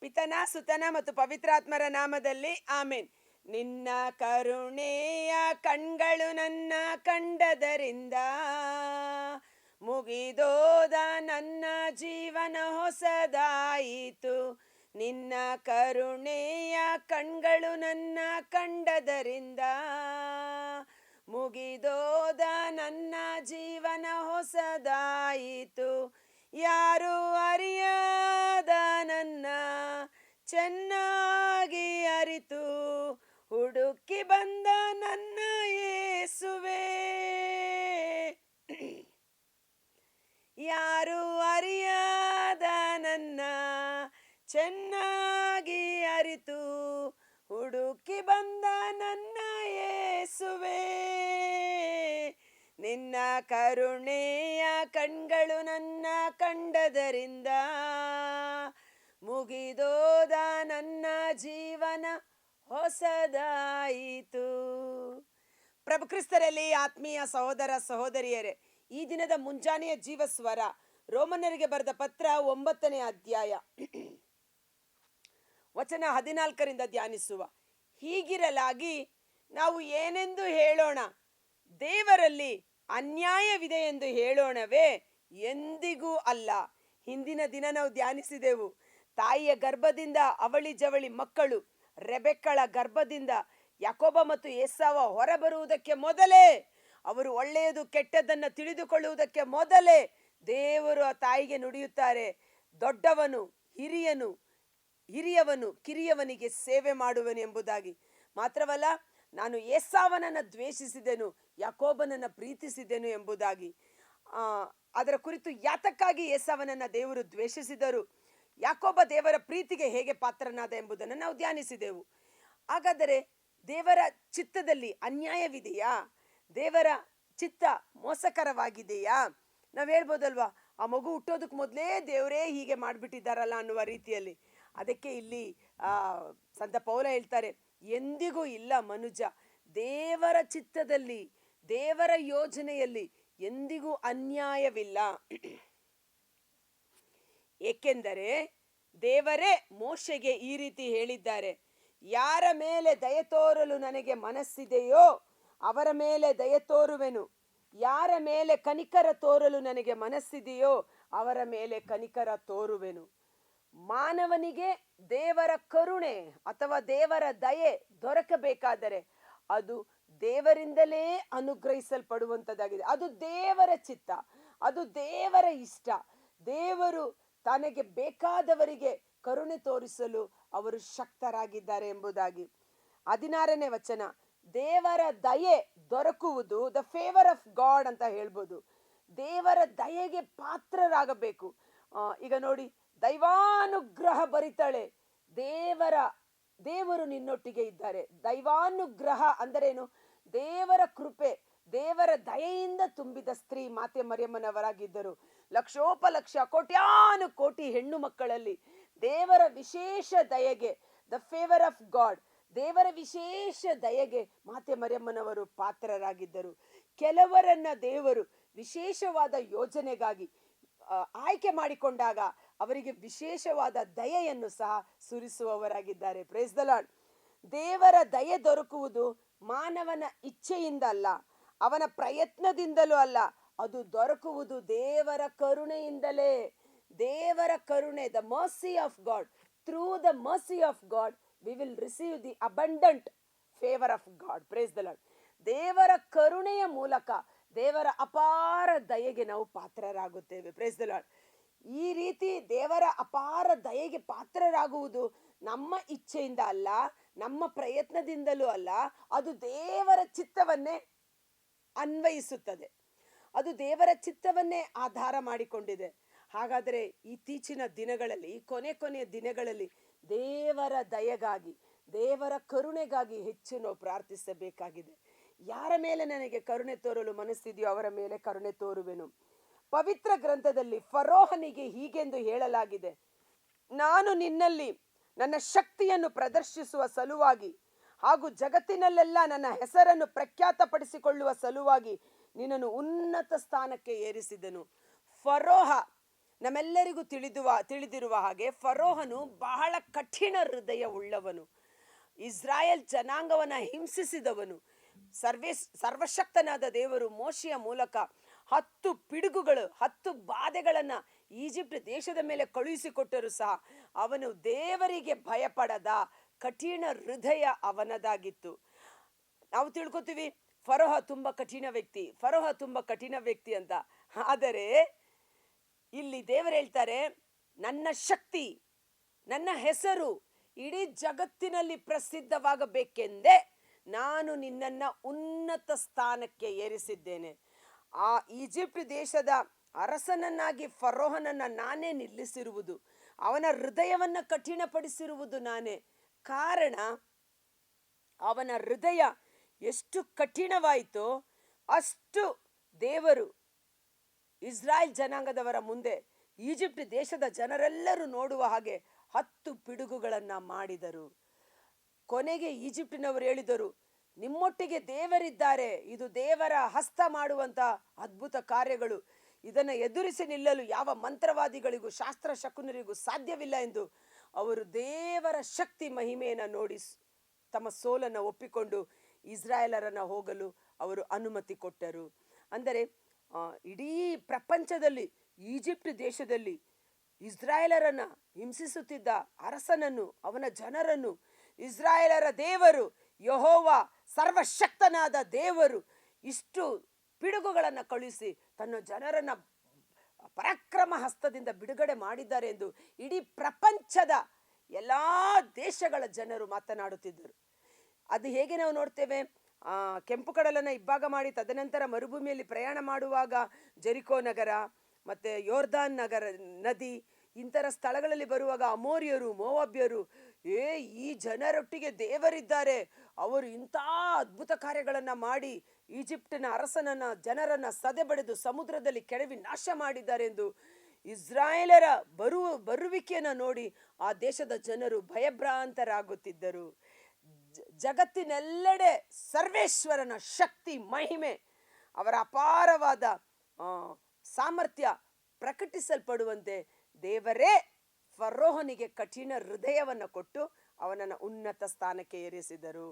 ಪಿತನ ಸುತನ ಮತ್ತು ಪವಿತ್ರಾತ್ಮರ ನಾಮದಲ್ಲಿ ಆಮೇನ್. ನಿನ್ನ ಕರುಣೆಯ ಕಣ್ಗಳು ನನ್ನ ಕಂಡದರಿಂದ ಮುಗಿದೋದ ನನ್ನ ಜೀವನ ಹೊಸದಾಯಿತು. ನಿನ್ನ ಕರುಣೆಯ ಕಣ್ಗಳು ನನ್ನ ಕಂಡದರಿಂದ ಮುಗಿದೋದ ನನ್ನ ಜೀವನ ಹೊಸದಾಯಿತು. ಯಾರು ನನ್ನ ಚೆನ್ನಾಗಿ ಅರಿತು. ಹುಡುಕಿ ಬಂದ ನನ್ನ ಏಸುವೆ. ಯಾರು ಅರಿಯದ ನನ್ನ ಚೆನ್ನಾಗಿ ಅರಿತು. ಹುಡುಕಿ ಬಂದ ನನ್ನ ಏಸುವೆ. ನಿನ್ನ ಕರುಣೆಯ ಕಣ್ಗಳು ನನ್ನ ಕಂಡದರಿಂದ ಮುಗಿದೋದ ನನ್ನ ಜೀವನ ಹೊಸದಾಯಿತು. ಪ್ರಭು ಕ್ರಿಸ್ತರಲ್ಲಿ ಆತ್ಮೀಯ ಸಹೋದರ ಸಹೋದರಿಯರೇ, ಈ ದಿನದ ಮುಂಜಾನೆಯ ಜೀವ ಸ್ವರ ರೋಮನರಿಗೆ ಬರೆದ ಪತ್ರ ಒಂಬತ್ತನೇ ಅಧ್ಯಾಯ. ವಚನ ಹದಿನಾಲ್ಕರಿಂದ ಧ್ಯಾನಿಸುವ. ಹೀಗಿರಲಾಗಿ ನಾವು ಏನೆಂದು ಹೇಳೋಣ? ದೇವರಲ್ಲಿ ಅನ್ಯಾಯವಿದೆ ಎಂದು ಹೇಳೋಣವೇ ಎಂದಿಗೂ ಅಲ್ಲ. ಹಿಂದಿನ ದಿನ ನಾವು ಧ್ಯಾನಿಸಿದೆವು. ತಾಯಿಯ ಗರ್ಭದಿಂದ ಅವಳಿ ಜವಳಿ ಮಕ್ಕಳು, ರೆಬೆಕ್ಕಳ ಗರ್ಭದಿಂದ ಯಾಕೋಬ ಮತ್ತು ಏಸಾವ ಹೊರಬರುವುದಕ್ಕೆ ಮೊದಲೇ, ಅವರು ಒಳ್ಳೆಯದು ಕೆಟ್ಟದ್ದನ್ನು ತಿಳಿದುಕೊಳ್ಳುವುದಕ್ಕೆ ಮೊದಲೇ ದೇವರು ಆ ತಾಯಿಗೆ ನುಡಿಯುತ್ತಾರೆ, ದೊಡ್ಡವನು, ಹಿರಿಯನು, ಹಿರಿಯವನು, ಕಿರಿಯವನಿಗೆ ಸೇವೆ ಮಾಡುವನು ಎಂಬುದಾಗಿ. ಮಾತ್ರವಲ್ಲ, ನಾನು ಏಸಾವನನ್ನು ದ್ವೇಷಿಸಿದೆನು, ಯಾಕೋಬನನ್ನು ಪ್ರೀತಿಸಿದೆನು ಎಂಬುದಾಗಿ. ಅದರ ಕುರಿತು ಯಾತಕ್ಕಾಗಿ ಏಸಾವನನ್ನು ದೇವರು ದ್ವೇಷಿಸಿದರು? ಯಾಕೋಬ ದೇವರ ಪ್ರೀತಿಗೆ ಹೇಗೆ ಪಾತ್ರನಾದ ಎಂಬುದನ್ನು ನಾವು ಧ್ಯಾನಿಸಿದೆವು. ಹಾಗಾದರೆ ದೇವರ ಚಿತ್ತದಲ್ಲಿ ಅನ್ಯಾಯವಿದೆಯಾ? ದೇವರ ಚಿತ್ತ ಮೋಸಕರವಾಗಿದೆಯಾ? ನಾವು ಹೇಳ್ಬೋದಲ್ವಾ? ಆ ಮಗು ಹುಟ್ಟೋದಕ್ಕೆ ಮೊದಲೇ ದೇವರೇ ಹೀಗೆ ಮಾಡಿಬಿಟ್ಟಿದ್ದಾರಲ್ಲ ಅನ್ನುವ ರೀತಿಯಲ್ಲಿ. ಅದಕ್ಕೆ ಇಲ್ಲಿ ಸಂತ ಪೌಲ ಹೇಳ್ತಾರೆ, ಎಂದಿಗೂ ಇಲ್ಲ ಮನುಜ, ದೇವರ ಚಿತ್ತದಲ್ಲಿ, ದೇವರ ಯೋಜನೆಯಲ್ಲಿ ಎಂದಿಗೂ ಅನ್ಯಾಯವಿಲ್ಲ. ಏಕೆಂದರೆ ದೇವರೇ ಮೋಶೆಗೆ ಈ ರೀತಿ ಹೇಳಿದ್ದಾರೆ, ಯಾರ ಮೇಲೆ ದಯ ತೋರಲು ನನಗೆ ಮನಸ್ಸಿದೆಯೋ ಅವರ ಮೇಲೆ ದಯ ತೋರುವೆನು. ಯಾರ ಮೇಲೆ ಕನಿಕರ ತೋರಲು ನನಗೆ ಮನಸ್ಸಿದೆಯೋ ಅವರ ಮೇಲೆ ಕನಿಕರ ತೋರುವೆನು. ಮಾನವನಿಗೆ ದೇವರ ಕರುಣೆ ಅಥವಾ ದೇವರ ದಯೆ ದೊರಕಬೇಕಾದರೆ ಅದು ದೇವರಿಂದಲೇ ಅನುಗ್ರಹಿಸಲ್ಪಡುವಂಥದ್ದಾಗಿದೆ. ಅದು ದೇವರ ಚಿತ್ತ, ಅದು ದೇವರ ಇಷ್ಟ. ದೇವರು ತನಗೆ ಬೇಕಾದವರಿಗೆ ಕರುಣೆ ತೋರಿಸಲು ಅವರು ಶಕ್ತರಾಗಿದ್ದಾರೆ ಎಂಬುದಾಗಿ. ಹದಿನಾರನೇ ವಚನ, ದೇವರ ದಯೆ ದೊರಕುವುದು ದ ಫೇವರ್ ಆಫ್ ಗಾಡ್ ಅಂತ ಹೇಳ್ಬೋದು. ದೇವರ ದಯೆಗೆ ಪಾತ್ರರಾಗಬೇಕು. ಈಗ ನೋಡಿ, ದೈವಾನುಗ್ರಹ ಬರಿತಾಳೆ. ದೇವರ, ದೇವರು ನಿನ್ನೊಟ್ಟಿಗೆ ಇದ್ದಾರೆ. ದೈವಾನುಗ್ರಹ ಅಂದರೇನು? ದೇವರ ಕೃಪೆ. ದೇವರ ದಯೆಯಿಂದ ತುಂಬಿದ ಸ್ತ್ರೀ ಮಾತೆ ಮರಿಯಮ್ಮನವರಾಗಿದ್ದರು. ಲಕ್ಷೋಪಲಕ್ಷ, ಕೋಟ್ಯಾನು ಕೋಟಿ ಹೆಣ್ಣು ಮಕ್ಕಳಲ್ಲಿ ದೇವರ ವಿಶೇಷ ದಯೆಗೆ ದ ಫೇವರ್ ಆಫ್ ಗಾಡ್ ದೇವರ ವಿಶೇಷ ದಯೆಗೆ ಮಾತೆ ಮರಿಯಮ್ಮನವರು ಪಾತ್ರರಾಗಿದ್ದರು. ಕೆಲವರನ್ನ ದೇವರು ವಿಶೇಷವಾದ ಯೋಜನೆಗಾಗಿ ಆಯ್ಕೆ ಮಾಡಿಕೊಂಡಾಗ ಅವರಿಗೆ ವಿಶೇಷವಾದ ದಯೆಯನ್ನು ಸಹ ಸುರಿಸುವವರಾಗಿದ್ದಾರೆ. ಪ್ರೇಸ್ ದ ಲಾರ್ಡ್ ದೇವರ ದಯೆ ದೊರಕುವುದು ಮಾನವನ ಇಚ್ಛೆಯಿಂದ ಅಲ್ಲ. ಅವನ ಪ್ರಯತ್ನದಿಂದಲೂ ಅಲ್ಲ, ಅದು ದೊರಕುವುದು ದೇವರ ಕರುಣೆಯಿಂದಲೇ. ದೇವರ ಕರುಣೆ the mercy of God through the mercy of God we will receive the abundant favour of God praise the Lord ದೇವರ ಕರುಣೆಯ ಮೂಲಕ, ದೇವರ ಅಪಾರ ದಯೆಗೆ ನಾವು ಪಾತ್ರರಾಗುತ್ತೇವೆ. ಪ್ರೇಸ್ ದ ಲಾಡ್ ಈ ರೀತಿ ದೇವರ ಅಪಾರ ದಯೆಗೆ ಪಾತ್ರರಾಗುವುದು ನಮ್ಮ ಇಚ್ಛೆಯಿಂದ ಅಲ್ಲ, ನಮ್ಮ ಪ್ರಯತ್ನದಿಂದಲೂ ಅಲ್ಲ, ಅದು ದೇವರ ಚಿತ್ತವನ್ನೇ ಅನ್ವಯಿಸುತ್ತದೆ. ಅದು ದೇವರ ಚಿತ್ತವನ್ನೇ ಆಧಾರ ಮಾಡಿಕೊಂಡಿದೆ. ಹಾಗಾದರೆ ಇತ್ತೀಚಿನ ದಿನಗಳಲ್ಲಿ, ಕೊನೆ ಕೊನೆಯ ದಿನಗಳಲ್ಲಿ ದೇವರ ದಯೆಗಾಗಿ, ದೇವರ ಕರುಣೆಗಾಗಿ ಹೆಚ್ಚು ನಾವು ಪ್ರಾರ್ಥಿಸಬೇಕಾಗಿದೆ. ಯಾರ ಮೇಲೆ ನನಗೆ ಕರುಣೆ ತೋರಲು ಮನಸ್ಸಿದೆಯೋ ಅವರ ಮೇಲೆ ಕರುಣೆ ತೋರುವೆನು. ಪವಿತ್ರ ಗ್ರಂಥದಲ್ಲಿ ಫರೋಹನಿಗೆ ಹೀಗೆಂದು ಹೇಳಲಾಗಿದೆ. ನಾನು ನಿನ್ನಲ್ಲಿ ನನ್ನ ಶಕ್ತಿಯನ್ನು ಪ್ರದರ್ಶಿಸುವ ಸಲುವಾಗಿ ಹಾಗೂ ಜಗತ್ತಿನಲ್ಲೆಲ್ಲ ನನ್ನ ಹೆಸರನ್ನು ಪ್ರಖ್ಯಾತಪಡಿಸಿಕೊಳ್ಳುವ ಸಲುವಾಗಿ ನಿನ್ನನ್ನು ಉನ್ನತ ಸ್ಥಾನಕ್ಕೆ ಏರಿಸಿದನು. ಫರೋಹ ನಮ್ಮೆಲ್ಲರಿಗೂ ತಿಳಿದುವ, ತಿಳಿದಿರುವ ಹಾಗೆ ಫರೋಹನು ಬಹಳ ಕಠಿಣ ಹೃದಯ ಉಳ್ಳವನು ಇಸ್ರಾಯೇಲ್ ಜನಾಂಗವನ್ನ ಹಿಂಸಿಸಿದವನು. ಸರ್ವೇ, ಸರ್ವಶಕ್ತನಾದ ದೇವರು ಮೋಶಿಯ ಮೂಲಕ ಹತ್ತು ಪಿಡುಗುಗಳು, ಹತ್ತು ಬಾಧೆಗಳನ್ನ ಈಜಿಪ್ಟ್ ದೇಶದ ಮೇಲೆ ಕಳುಹಿಸಿಕೊಟ್ಟರು ಸಹ ಅವನು ದೇವರಿಗೆ ಭಯಪಡದ ಕಠಿಣ ಹೃದಯ ಅವನದಾಗಿತ್ತು. ನಾವು ತಿಳ್ಕೊತೀವಿ, ಫರೋಹ ತುಂಬಾ ಕಠಿಣ ವ್ಯಕ್ತಿ, ಫರೋಹ ತುಂಬಾ ಕಠಿಣ ವ್ಯಕ್ತಿ ಅಂತ. ಆದರೆ, ಇಲ್ಲಿ ದೇವರು ಹೇಳ್ತಾರೆ, ನನ್ನ ಶಕ್ತಿ, ನನ್ನ ಹೆಸರು ಇಡೀ ಜಗತ್ತಿನಲ್ಲಿ ಪ್ರಸಿದ್ಧವಾಗಬೇಕೆಂದೇ ನಾನು ನಿನ್ನನ್ನ ಉನ್ನತ ಸ್ಥಾನಕ್ಕೆ ಏರಿಸಿದ್ದೇನೆ. ಆ ಈಜಿಪ್ಟ್ ದೇಶದ ಅರಸನನ್ನಾಗಿ ಫರೋಹನನ್ನ ನಾನೇ ನಿಲ್ಲಿಸಿರುವುದು, ಅವನ ಹೃದಯವನ್ನ ಕಠಿಣಪಡಿಸಿರುವುದು ನಾನೇ. ಕಾರಣ ಅವನ ಹೃದಯ ಎಷ್ಟು ಕಠಿಣವಾಯಿತೋ ಅಷ್ಟು ದೇವರು ಇಸ್ರಾಯೇಲ್ ಜನಾಂಗದವರ ಮುಂದೆ ಈಜಿಪ್ಟ್ ದೇಶದ ಜನರೆಲ್ಲರೂ ನೋಡುವ ಹಾಗೆ ಹತ್ತು ಪಿಡುಗುಗಳನ್ನ ಮಾಡಿದರು. ಕೊನೆಗೆ ಈಜಿಪ್ಟಿನವರು ಹೇಳಿದರು, ನಿಮ್ಮೊಟ್ಟಿಗೆ ದೇವರಿದ್ದಾರೆ. ಇದು ದೇವರ ಹಸ್ತ ಮಾಡುವಂತ ಅದ್ಭುತ ಕಾರ್ಯಗಳು. ಇದನ್ನು ಎದುರಿಸಿ ನಿಲ್ಲಲು ಯಾವ ಮಂತ್ರವಾದಿಗಳಿಗೂ ಶಾಸ್ತ್ರ ಶಕುನರಿಗೂ ಸಾಧ್ಯವಿಲ್ಲ ಎಂದು ಅವರು ದೇವರ ಶಕ್ತಿ ಮಹಿಮೆಯನ್ನು ನೋಡಿ ತಮ್ಮ ಸೋಲನ್ನು ಒಪ್ಪಿಕೊಂಡು ಇಸ್ರಾಯೇಲರನ್ನು ಹೋಗಲು ಅವರು ಅನುಮತಿ ಕೊಟ್ಟರು. ಅಂದರೆ ಇಡೀ ಪ್ರಪಂಚದಲ್ಲಿ, ಈಜಿಪ್ಟ್ ದೇಶದಲ್ಲಿ ಇಸ್ರಾಯೇಲರನ್ನು ಹಿಂಸಿಸುತ್ತಿದ್ದ ಅರಸನನ್ನು, ಅವನ ಜನರನ್ನು, ಇಸ್ರಾಯೇಲರ ದೇವರು, ಯಹೋವ ಸರ್ವಶಕ್ತನಾದ ದೇವರು ಇಷ್ಟು ಪಿಡುಗುಗಳನ್ನು ಕಳುಹಿಸಿ ತನ್ನ ಜನರನ್ನ ಪರಾಕ್ರಮ ಹಸ್ತದಿಂದ ಬಿಡುಗಡೆ ಮಾಡಿದ್ದಾರೆ ಎಂದು ಇಡೀ ಪ್ರಪಂಚದ ಎಲ್ಲಾ ದೇಶಗಳ ಜನರು ಮಾತನಾಡುತ್ತಿದ್ದರು. ಅದು ಹೇಗೆ ನಾವು ನೋಡ್ತೇವೆ? ಕೆಂಪು ಕಡಲನ್ನು ಇಬ್ಬಾಗ ಮಾಡಿ ತದನಂತರ ಮರುಭೂಮಿಯಲ್ಲಿ ಪ್ರಯಾಣ ಮಾಡುವಾಗ ಜರಿಕೋ ನಗರ ಮತ್ತೆ ಯೋರ್ದಾನ್ ನಗರ ನದಿ ಇಂಥರ ಸ್ಥಳಗಳಲ್ಲಿ ಬರುವಾಗ ಅಮೋರಿಯರು, ಮೋವಾಬ್ಯರು, ಏ, ಈ ಜನರೊಟ್ಟಿಗೆ ದೇವರಿದ್ದಾರೆ. ಅವರು ಇಂಥ ಅದ್ಭುತ ಕಾರ್ಯಗಳನ್ನು ಮಾಡಿ ಈಜಿಪ್ಟಿನ ಅರಸನನ್ನ, ಜನರನ್ನ ಸದೆಬಡೆದು ಸಮುದ್ರದಲ್ಲಿ ಕೆಡವಿ ನಾಶ ಮಾಡಿದ್ದಾರೆ ಎಂದು ಇಸ್ರಾಯೇಲರ ಬರುವ ಬರುವಿಕೆಯನ್ನು ನೋಡಿ ಆ ದೇಶದ ಜನರು ಭಯಭ್ರಾಂತರಾಗುತ್ತಿದ್ದರು. ಜಗತ್ತಿನೆಲ್ಲೆಡೆ ಸರ್ವೇಶ್ವರನ ಶಕ್ತಿ, ಮಹಿಮೆ, ಅವರ ಅಪಾರವಾದ ಸಾಮರ್ಥ್ಯ ಪ್ರಕಟಿಸಲ್ಪಡುವಂತೆ ದೇವರೇ ಫರೋಹನಿಗೆ ಕಠಿಣ ಹೃದಯವನ್ನು ಕೊಟ್ಟು ಅವನನ್ನು ಉನ್ನತ ಸ್ಥಾನಕ್ಕೆ ಏರಿಸಿದರು.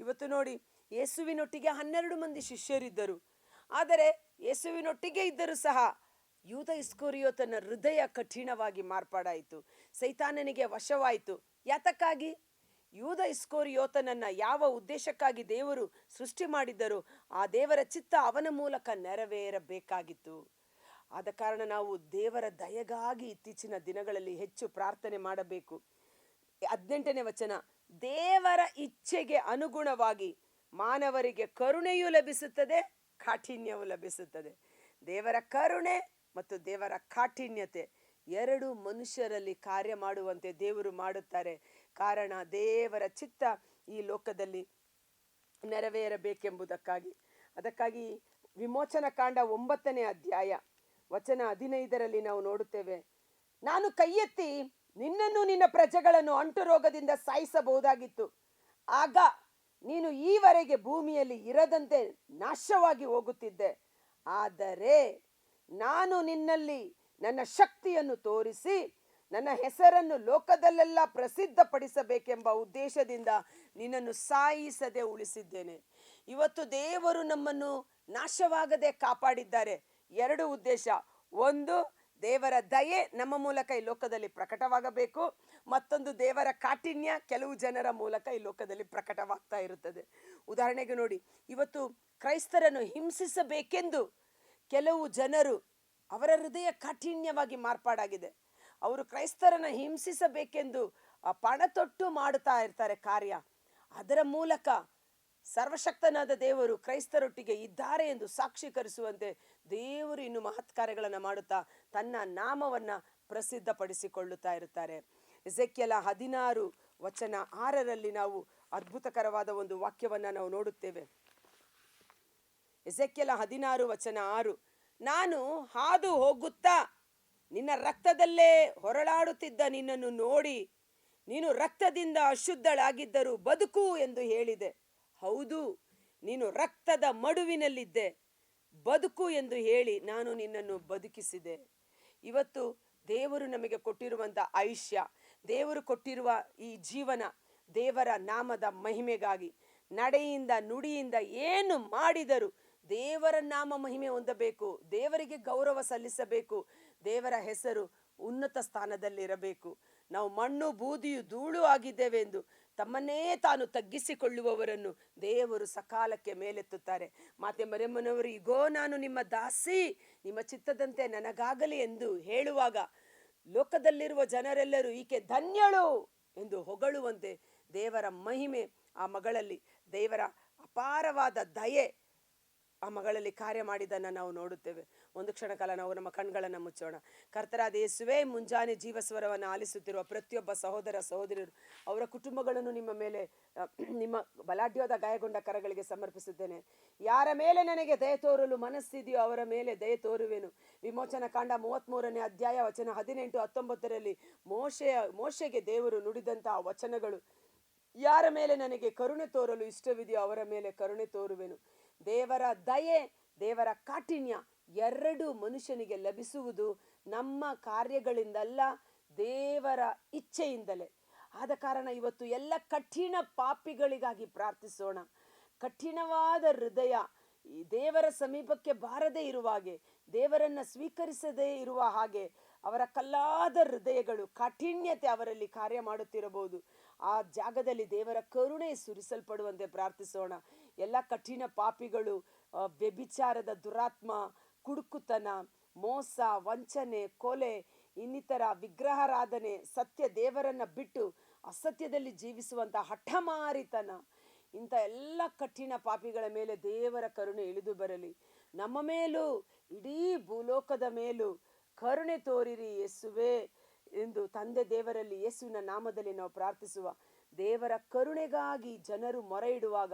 ಇವತ್ತು ನೋಡಿ ಯೇಸುವಿನೊಟ್ಟಿಗೆ ಹನ್ನೆರಡು ಮಂದಿ ಶಿಷ್ಯರಿದ್ದರು. ಆದರೆ ಯೇಸುವಿನೊಟ್ಟಿಗೆ ಇದ್ದರೂ ಸಹ ಯೂದ ಇಸ್ಕೋರಿಯೋತನ ಹೃದಯ ಕಠಿಣವಾಗಿ ಮಾರ್ಪಾಡಾಯಿತು. ಸೈತಾನನಿಗೆ ವಶವಾಯಿತು. ಯಾತಕ್ಕಾಗಿ? ಯೂದ ಇಸ್ಕೋರಿಯೋತನನ್ನ ಯಾವ ಉದ್ದೇಶಕ್ಕಾಗಿ ದೇವರು ಸೃಷ್ಟಿ ಮಾಡಿದ್ದರೂ, ಆ ದೇವರ ಚಿತ್ತ ಅವನ ಮೂಲಕ ನೆರವೇರಬೇಕಾಗಿತ್ತು. ಆದ ಕಾರಣ ನಾವು ದೇವರ ದಯಗಾಗಿ ಇತ್ತೀಚಿನ ದಿನಗಳಲ್ಲಿ ಹೆಚ್ಚು ಪ್ರಾರ್ಥನೆ ಮಾಡಬೇಕು. ಹದಿನೆಂಟನೇ ವಚನ, ದೇವರ ಇಚ್ಛೆಗೆ ಅನುಗುಣವಾಗಿ ಮಾನವರಿಗೆ ಕರುಣೆಯೂ ಲಭಿಸುತ್ತದೆ, ಕಾಠಿಣ್ಯವೂ ಲಭಿಸುತ್ತದೆ. ದೇವರ ಕರುಣೆ ಮತ್ತು ದೇವರ ಕಾಠಿಣ್ಯತೆ ಎರಡು ಮನುಷ್ಯರಲ್ಲಿ ಕಾರ್ಯ ಮಾಡುವಂತೆ ದೇವರು ಮಾಡುತ್ತಾರೆ. ಕಾರಣ ದೇವರ ಚಿತ್ತ ಈ ಲೋಕದಲ್ಲಿ ನೆರವೇರಬೇಕೆಂಬುದಕ್ಕಾಗಿ. ಅದಕ್ಕಾಗಿ ವಿಮೋಚನ ಕಾಂಡ ಒಂಬತ್ತನೇ ಅಧ್ಯಾಯ, ವಚನ ಹದಿನೈದರಲ್ಲಿ ನಾವು ನೋಡುತ್ತೇವೆ, ನಾನು ಕೈಯೆತ್ತಿ ನಿನ್ನನ್ನು ನಿನ್ನ ಪ್ರಜೆಗಳನ್ನು ಅಂಟು ರೋಗದಿಂದ ಸಾಯಿಸಬಹುದಾಗಿತ್ತು. ಆಗ ನೀನು ಈವರೆಗೆ ಭೂಮಿಯಲ್ಲಿ ಇರದಂತೆ ನಾಶವಾಗಿ ಹೋಗುತ್ತಿದ್ದೆ. ಆದರೆ ನಾನು ನಿನ್ನಲ್ಲಿ ನನ್ನ ಶಕ್ತಿಯನ್ನು ತೋರಿಸಿ, ನನ್ನ ಹೆಸರನ್ನು ಲೋಕದಲ್ಲೆಲ್ಲ ಪ್ರಸಿದ್ಧಪಡಿಸಬೇಕೆಂಬ ಉದ್ದೇಶದಿಂದ ನಿನ್ನನ್ನು ಸಾಯಿಸದೆ ಉಳಿಸಿದ್ದೇನೆ. ಇವತ್ತು ದೇವರು ನಮ್ಮನ್ನು ನಾಶವಾಗದೆ ಕಾಪಾಡಿದ್ದಾರೆ. ಎರಡು ಉದ್ದೇಶ. ಒಂದು ದೇವರ ದಯೆ ನಮ್ಮ ಮೂಲಕ ಈ ಲೋಕದಲ್ಲಿ ಪ್ರಕಟವಾಗಬೇಕು. ಮತ್ತೊಂದು ದೇವರ ಕಾಠಿಣ್ಯ ಕೆಲವು ಜನರ ಮೂಲಕ ಈ ಲೋಕದಲ್ಲಿ ಪ್ರಕಟವಾಗ್ತಾ ಇರುತ್ತದೆ. ಉದಾಹರಣೆಗೆ ನೋಡಿ, ಇವತ್ತು ಕ್ರೈಸ್ತರನ್ನು ಹಿಂಸಿಸಬೇಕೆಂದು ಕೆಲವು ಜನರು ಅವರ ಹೃದಯ ಕಾಠಿಣ್ಯವಾಗಿ ಮಾರ್ಪಾಡಾಗಿದೆ. ಅವರು ಕ್ರೈಸ್ತರನ್ನು ಹಿಂಸಿಸಬೇಕೆಂದು ಪಣತೊಟ್ಟು ಪಣ ತೊಟ್ಟು ಮಾಡುತ್ತಾ ಇರ್ತಾರೆ ಕಾರ್ಯ. ಅದರ ಮೂಲಕ ಸರ್ವಶಕ್ತನಾದ ದೇವರು ಕ್ರೈಸ್ತರೊಟ್ಟಿಗೆ ಇದ್ದಾರೆ ಎಂದು ಸಾಕ್ಷೀಕರಿಸುವಂತೆ ದೇವರು ಇನ್ನು ಮಹತ್ ಕಾರ್ಯಗಳನ್ನು ಮಾಡುತ್ತಾ ತನ್ನ ನಾಮವನ್ನ ಪ್ರಸಿದ್ಧಪಡಿಸಿಕೊಳ್ಳುತ್ತಾ ಇರುತ್ತಾರೆ. ಎಸೆಕ್ಯಲ ಹದಿನಾರು ವಚನ ಆರರಲ್ಲಿ ನಾವು ಅದ್ಭುತಕರವಾದ ಒಂದು ವಾಕ್ಯವನ್ನು ನಾವು ನೋಡುತ್ತೇವೆ. ಎಸೆಕ್ಯಲ ಹದಿನಾರು ವಚನ ಆರು, ನಾನು ಹಾದು ಹೋಗುತ್ತಾ ನಿನ್ನ ರಕ್ತದಲ್ಲೇ ಹೊರಳಾಡುತ್ತಿದ್ದ ನಿನ್ನನ್ನು ನೋಡಿ ನೀನು ರಕ್ತದಿಂದ ಅಶುದ್ಧಳಾಗಿದ್ದರೂ ಬದುಕು ಎಂದು ಹೇಳಿದೆ. ಹೌದು, ನೀನು ರಕ್ತದ ಮಡುವಿನಲ್ಲಿದ್ದೆ. ಬದುಕು ಎಂದು ಹೇಳಿ ನಾನು ನಿನ್ನನ್ನು ಬದುಕಿಸಿದೆ. ಇವತ್ತು ದೇವರು ನಮಗೆ ಕೊಟ್ಟಿರುವಂಥ ಆಯುಷ್ಯ ದೇವರು ಕೊಟ್ಟಿರುವ ಈ ಜೀವನ ದೇವರ ನಾಮದ ಮಹಿಮೆಗಾಗಿ, ನಡೆಯಿಂದ ನುಡಿಯಿಂದ ಏನು ಮಾಡಿದರು ದೇವರ ನಾಮ ಮಹಿಮೆ ಹೊಂದಬೇಕು, ದೇವರಿಗೆ ಗೌರವ ಸಲ್ಲಿಸಬೇಕು, ದೇವರ ಹೆಸರು ಉನ್ನತ ಸ್ಥಾನದಲ್ಲಿರಬೇಕು. ನಾವು ಮಣ್ಣು, ಬೂದಿಯು ಧೂಳು ಆಗಿದ್ದೇವೆ ಎಂದು ತಮ್ಮನ್ನೇ ತಾನು ತಗ್ಗಿಸಿಕೊಳ್ಳುವವರನ್ನು ದೇವರು ಸಕಾಲಕ್ಕೆ ಮೇಲೆತ್ತುತ್ತಾರೆ. ಮಾತೆ ಮರೆಮ್ಮನವರು ಈಗೋ ನಾನು ನಿಮ್ಮ ದಾಸಿ, ನಿಮ್ಮ ಚಿತ್ತದಂತೆ ನನಗಾಗಲಿ ಎಂದು ಹೇಳುವಾಗ ಲೋಕದಲ್ಲಿರುವ ಜನರೆಲ್ಲರೂ, ಈಕೆ ಧನ್ಯಳು ಎಂದು ಹೊಗಳುವಂತೆ ದೇವರ ಮಹಿಮೆ ಆ ಮಗಳಲ್ಲಿ, ದೇವರ ಅಪಾರವಾದ ದಯೆ ಆ ಮಗಳಲ್ಲಿ ಕಾರ್ಯ ಮಾಡಿದ್ದನ್ನು ನಾವು ನೋಡುತ್ತೇವೆ. ಒಂದು ಕ್ಷಣ ಕಾಲ ನಾವು ನಮ್ಮ ಕಣ್ಗಳನ್ನು ಮುಚ್ಚೋಣ. ಕರ್ತರಾದ ಯೇಸುವೆ, ಮುಂಜಾನೆ ಜೀವಸ್ವರವನ್ನು ಆಲಿಸುತ್ತಿರುವ ಪ್ರತಿಯೊಬ್ಬ ಸಹೋದರ ಸಹೋದರಿಯರು, ಅವರ ಕುಟುಂಬಗಳನ್ನು ನಿಮ್ಮ ಮೇಲೆ ನಿಮ್ಮ ಬಲಾಢ್ಯವಾದ ಗಾಯಗೊಂಡ ಕರಗಳಿಗೆ ಸಮರ್ಪಿಸುತ್ತೇನೆ. ಯಾರ ಮೇಲೆ ನನಗೆ ದಯ ತೋರಲು ಮನಸ್ಸಿದೆಯೋ ಅವರ ಮೇಲೆ ದಯ ತೋರುವೆನು. ವಿಮೋಚನ ಕಾಂಡ ಮೂವತ್ತ್ಮೂರನೇ ಅಧ್ಯಾಯ, ವಚನ ಹದಿನೆಂಟು, ಹತ್ತೊಂಬತ್ತರಲ್ಲಿ ಮೋಶೆಯ, ಮೋಶೆಗೆ ದೇವರು ನುಡಿದಂತಹ ವಚನಗಳು, ಯಾರ ಮೇಲೆ ನನಗೆ ಕರುಣೆ ತೋರಲು ಇಷ್ಟವಿದೆಯೋ ಅವರ ಮೇಲೆ ಕರುಣೆ ತೋರುವೆನು. ದೇವರ ದಯೆ, ದೇವರ ಕಾಠಿಣ್ಯ ಎರಡು ಮನುಷ್ಯನಿಗೆ ಲಭಿಸುವುದು ನಮ್ಮ ಕಾರ್ಯಗಳಿಂದಲ್ಲ, ದೇವರ ಇಚ್ಛೆಯಿಂದಲೇ. ಆದ ಕಾರಣ ಇವತ್ತು ಎಲ್ಲ ಕಠಿಣ ಪಾಪಿಗಳಿಗಾಗಿ ಪ್ರಾರ್ಥಿಸೋಣ. ಕಠಿಣವಾದ ಹೃದಯ ದೇವರ ಸಮೀಪಕ್ಕೆ ಬಾರದೇ ಇರುವ ಹಾಗೆ, ದೇವರನ್ನ ಸ್ವೀಕರಿಸದೇ ಇರುವ ಹಾಗೆ ಅವರ ಕಲ್ಲಾದ ಹೃದಯಗಳು ಕಾಠಿಣ್ಯತೆ ಅವರಲ್ಲಿ ಕಾರ್ಯ ಮಾಡುತ್ತಿರಬಹುದು. ಆ ಜಾಗದಲ್ಲಿ ದೇವರ ಕರುಣೆ ಸುರಿಸಲ್ಪಡುವಂತೆ ಪ್ರಾರ್ಥಿಸೋಣ. ಎಲ್ಲ ಕಠಿಣ ಪಾಪಿಗಳು ವ್ಯಭಿಚಾರದ ದುರಾತ್ಮ ಕುಡುಕುತನ, ಮೋಸ, ವಂಚನೆ, ಕೊಲೆ, ಇನ್ನಿತರ ವಿಗ್ರಹಾರಾಧನೆ, ಸತ್ಯ ದೇವರನ್ನ ಬಿಟ್ಟು ಅಸತ್ಯದಲ್ಲಿ ಜೀವಿಸುವಂತ ಹಠಮಾರಿತನ. ಇಂಥ ಎಲ್ಲ ಕಠಿಣ ಪಾಪಿಗಳ ಮೇಲೆ ದೇವರ ಕರುಣೆ ಇಳಿದು ಬರಲಿ. ನಮ್ಮ ಮೇಲೂ, ಇಡೀ ಭೂಲೋಕದ ಮೇಲೂ ಕರುಣೆ ತೋರಿರಿ ಯೇಸುವೆ ಎಂದು ತಂದೆ ದೇವರಲ್ಲಿ ಯೇಸುವಿನ ನಾಮದಲ್ಲಿ ನಾವು ಪ್ರಾರ್ಥಿಸುವ. ದೇವರ ಕರುಣೆಗಾಗಿ ಜನರು ಮೊರೆ ಇಡುವಾಗ,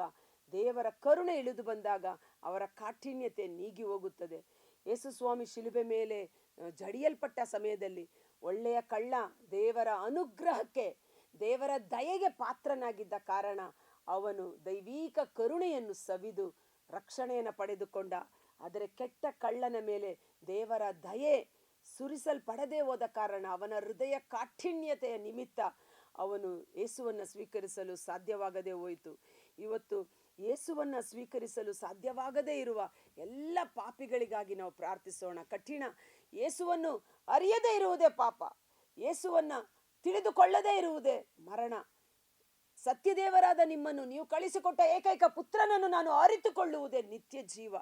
ದೇವರ ಕರುಣೆ ಇಳಿದು ಬಂದಾಗ ಅವರ ಕಾಠಿಣ್ಯತೆ ನೀಗಿ ಹೋಗುತ್ತದೆ. ಯೇಸು ಸ್ವಾಮಿ ಶಿಲುಬೆ ಮೇಲೆ ಜಡಿಯಲ್ಪಟ್ಟ ಸಮಯದಲ್ಲಿ ಒಳ್ಳೆಯ ಕಳ್ಳ ದೇವರ ಅನುಗ್ರಹಕ್ಕೆ, ದೇವರ ದಯೆಗೆ ಪಾತ್ರನಾಗಿದ್ದ ಕಾರಣ ಅವನು ದೈವೀಕ ಕರುಣೆಯನ್ನು ಸವಿದು ರಕ್ಷಣೆಯನ್ನು ಪಡೆದುಕೊಂಡ. ಆದರೆ ಕೆಟ್ಟ ಕಳ್ಳನ ಮೇಲೆ ದೇವರ ದಯೆ ಸುರಿಸಲ್ಪಡದೆ ಹೋದ ಕಾರಣ ಅವನ ಹೃದಯ ಕಾಠಿಣ್ಯತೆಯ ನಿಮಿತ್ತ ಅವನು ಯೇಸುವನ್ನು ಸ್ವೀಕರಿಸಲು ಸಾಧ್ಯವಾಗದೇ ಹೋಯಿತು. ಇವತ್ತು ಯೇಸುವನ್ನು ಸ್ವೀಕರಿಸಲು ಸಾಧ್ಯವಾಗದೇ ಇರುವ ಎಲ್ಲ ಪಾಪಿಗಳಿಗಾಗಿ ನಾವು ಪ್ರಾರ್ಥಿಸೋಣ. ಕಠಿಣ. ಯೇಸುವನ್ನು ಅರಿಯದೇ ಇರುವುದೇ ಪಾಪ. ಯೇಸುವನ್ನು ತಿಳಿದುಕೊಳ್ಳದೇ ಇರುವುದೇ ಮರಣ. ಸತ್ಯದೇವರಾದ ನಿಮ್ಮನ್ನು ನೀವು ಕಳಿಸಿಕೊಟ್ಟ ಏಕೈಕ ಪುತ್ರನನ್ನು ನಾನು ಅರಿತುಕೊಳ್ಳುವುದೇ ನಿತ್ಯ ಜೀವ.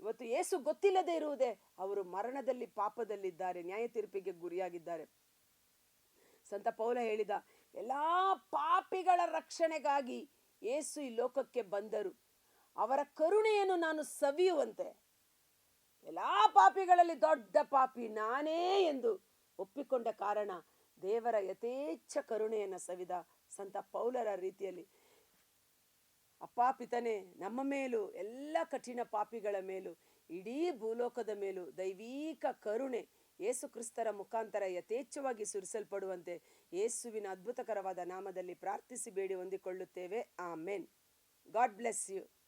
ಇವತ್ತು ಯೇಸು ಗೊತ್ತಿಲ್ಲದೆ ಇರುವುದೇ ಅವರು ಮರಣದಲ್ಲಿ ಪಾಪದಲ್ಲಿದ್ದಾರೆ, ನ್ಯಾಯ ತೀರ್ಪಿಗೆ ಗುರಿಯಾಗಿದ್ದಾರೆ. ಸಂತ ಪೌಲ ಹೇಳಿದ, ಎಲ್ಲ ಪಾಪಿಗಳ ರಕ್ಷಣೆಗಾಗಿ ಯೇಸು ಈ ಲೋಕಕ್ಕೆ ಬಂದರು. ಅವರ ಕರುಣೆಯನ್ನು ನಾನು ಸವಿಯುವಂತೆ. ಎಲ್ಲ ಪಾಪಿಗಳಲ್ಲಿ ದೊಡ್ಡ ಪಾಪಿ ನಾನೇ ಎಂದು ಒಪ್ಪಿಕೊಂಡ ಕಾರಣ ದೇವರ ಯಥೇಚ್ಛ ಕರುಣೆಯನ್ನು ಸವಿದ ಸಂತ ಪೌಲರ ರೀತಿಯಲ್ಲಿ. ಅಪ್ಪ ಪಿತನೆ, ನಮ್ಮ ಮೇಲೂ ಎಲ್ಲ ಕಠಿಣ ಪಾಪಿಗಳ ಮೇಲೂ, ಇಡೀ ಭೂಲೋಕದ ಮೇಲೂ ದೈವೀಕ ಕರುಣೆ ಯೇಸು ಕ್ರಿಸ್ತರ ಮುಖಾಂತರ ಯಥೇಚ್ಛವಾಗಿ ಸುರಿಸಲ್ಪಡುವಂತೆ ಯೇಸುವಿನ ಅದ್ಭುತಕರವಾದ ನಾಮದಲ್ಲಿ ಪ್ರಾರ್ಥಿಸಿ ಬೇಡಿ ಹೊಂದಿಕೊಳ್ಳುತ್ತೇವೆ. ಆ ಮೆನ್ ಗಾಡ್ ಬ್ಲೆಸ್ ಯು.